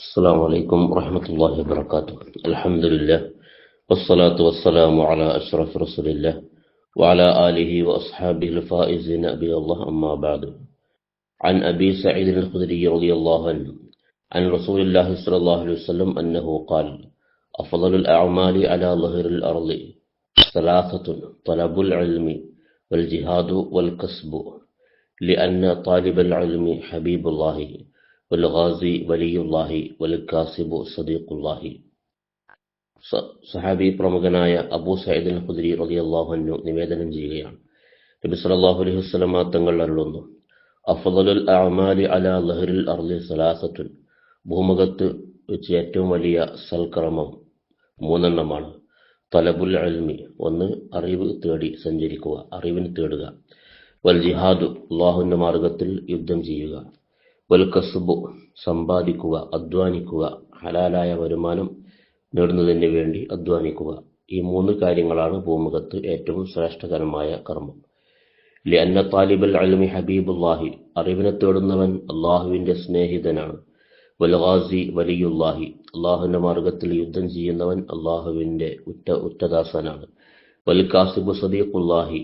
السلام عليكم ورحمة الله وبركاته. الحمد لله والصلاة والسلام على أشرف رسول الله وعلى آله وأصحابه الفائزين أبي الله. أما بعد عن أبي سعيد الخدري رضي الله عنه عن رسول الله صلى الله عليه وسلم أنه قال أفضل الأعمال على ظهر الأرض ثلاثة طلب العلم والجهاد والكسب لأن طالب العلم حبيب الله. വൽഗാസി വലിയുല്ലാഹി വൽഖാസിബു സദീഖുല്ലാഹി സഹാബി പ്രമുഖനായ അബൂ സയ്യിദ് അൽ ഖുദരി റളിയല്ലാഹു അൻഹു നിവേദനം ചെയ്യുകയാണ്. നബി സല്ലല്ലാഹു അലൈഹി വസല്ലമ തങ്ങൾ അരുളുന്നു. അഫ്ദലുൽ അഅമാലി അലാ ലഹ്റിൽ അർളി സലാസത്തുൻ. ഭൂമുഖത്ത് വെച്ച് ഏറ്റവും വലിയ സൽക്രമം മൂന്നെണ്ണമാണ്. തലബുൽ അൽമി ഒന്ന് അറിവ് തേടി സഞ്ചരിക്കുക അറിവിന് തേടുക. വൽ ജിഹാദു അള്ളാഹുവിന്റെ മാർഗത്തിൽ യുദ്ധം ചെയ്യുക. വൽ കസുബു സമ്പാദിക്കുക അധ്വാനിക്കുക ഹലാലായ വരുമാനം നേടുന്നതിന് വേണ്ടി അധ്വാനിക്കുക. ഈ മൂന്ന് കാര്യങ്ങളാണ് ഭൂമുഖത്ത് ഏറ്റവും ശ്രേഷ്ഠകരമായ കർമ്മം. ലിയന്ന താലിബൽ അൽമി ഹബീബുല്ലാഹി അറിവിനെ തേടുന്നവൻ അള്ളാഹുവിന്റെ സ്നേഹിതനാണ്. വൽഗാസി വലിയുല്ലാഹി അള്ളാഹുവിന്റെ മാർഗത്തിൽ യുദ്ധം ചെയ്യുന്നവൻ അള്ളാഹുവിന്റെ ഉറ്റ ഉറ്റദാസനാണ്. വൽകാസിബു സദീഖുല്ലാഹി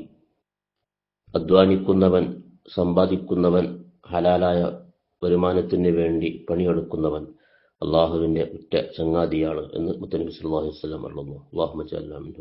അധ്വാനിക്കുന്നവൻ സമ്പാദിക്കുന്നവൻ ഹലാലായ വരുമാനത്തിന് വേണ്ടി പണിയെടുക്കുന്നവൻ അള്ളാഹുവിന്റെ ഉറ്റ ചങ്ങാതിയാണ് എന്ന് മുത്തനബി സല്ലല്ലാഹു അലൈഹി വസല്ലം പറയുന്നു അള്ളാഹു മജാലും